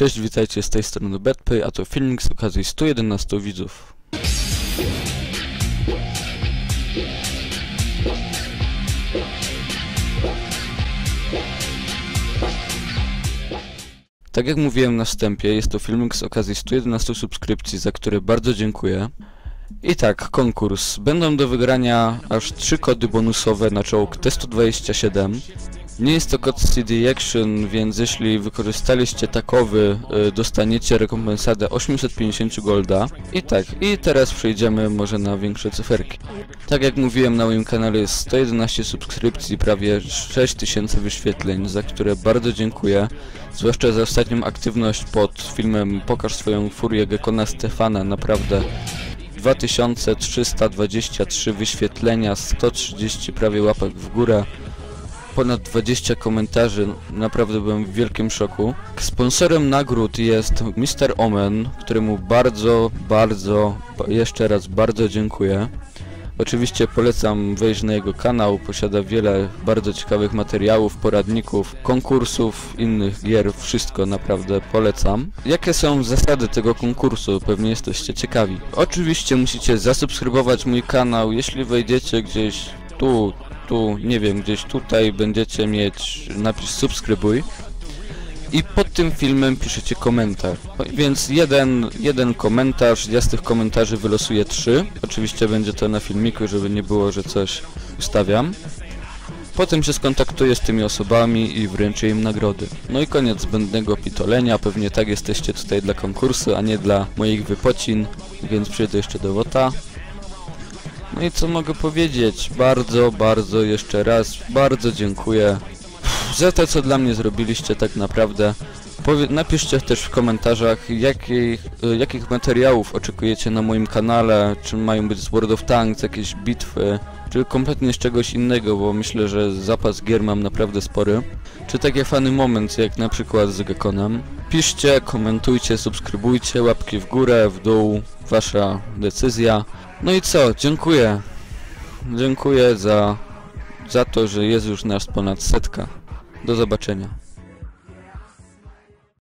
Cześć, witajcie z tej strony BetPay, a to filmik z okazji 111 widzów. Tak jak mówiłem na wstępie, jest to filmik z okazji 111 subskrypcji, za które bardzo dziękuję. I tak, konkurs. Będą do wygrania aż 3 kody bonusowe na czołg T127. Nie jest to kod CD Action, więc jeśli wykorzystaliście takowy, y, dostaniecie rekompensatę 850 golda. I tak, i teraz przejdziemy może na większe cyferki. Tak jak mówiłem na moim kanale jest 111 subskrypcji, prawie 6000 wyświetleń, za które bardzo dziękuję. Zwłaszcza za ostatnią aktywność pod filmem Pokaż swoją furię Gekona Stefana, naprawdę 2323 wyświetlenia, 130 prawie łapek w górę, ponad 20 komentarzy, naprawdę byłem w wielkim szoku. Sponsorem nagród jest Mr. Omen, któremu bardzo, bardzo, ba- jeszcze raz bardzo dziękuję. Oczywiście polecam wejść na jego kanał, posiada wiele bardzo ciekawych materiałów, poradników, konkursów, innych gier, wszystko naprawdę polecam. Jakie są zasady tego konkursu? Pewnie jesteście ciekawi. Oczywiście musicie zasubskrybować mój kanał, jeśli wejdziecie gdzieś tu, tu, nie wiem, gdzieś tutaj będziecie mieć napis subskrybuj. I pod tym filmem piszecie komentarz. Więc jeden, jeden komentarz, ja z tych komentarzy wylosuję trzy. Oczywiście będzie to na filmiku, żeby nie było, że coś ustawiam. Potem się skontaktuję z tymi osobami i wręczę im nagrody. No i koniec zbędnego pitolenia, pewnie tak jesteście tutaj dla konkursu, a nie dla moich wypocin, więc przejdę jeszcze do WOTA. No i co mogę powiedzieć? Bardzo, bardzo jeszcze raz, bardzo dziękuję za to, co dla mnie zrobiliście tak naprawdę. Powie napiszcie też w komentarzach, jakich, y, jakich materiałów oczekujecie na moim kanale, czy mają być z World of Tanks, jakieś bitwy, czy kompletnie z czegoś innego, bo myślę, że zapas gier mam naprawdę spory. Czy takie fany moment, jak na przykład z Gekonem. Piszcie, komentujcie, subskrybujcie, łapki w górę, w dół, wasza decyzja. No i co, dziękuję. Dziękuję za, za to, że jest już nas ponad setka. Do zobaczenia.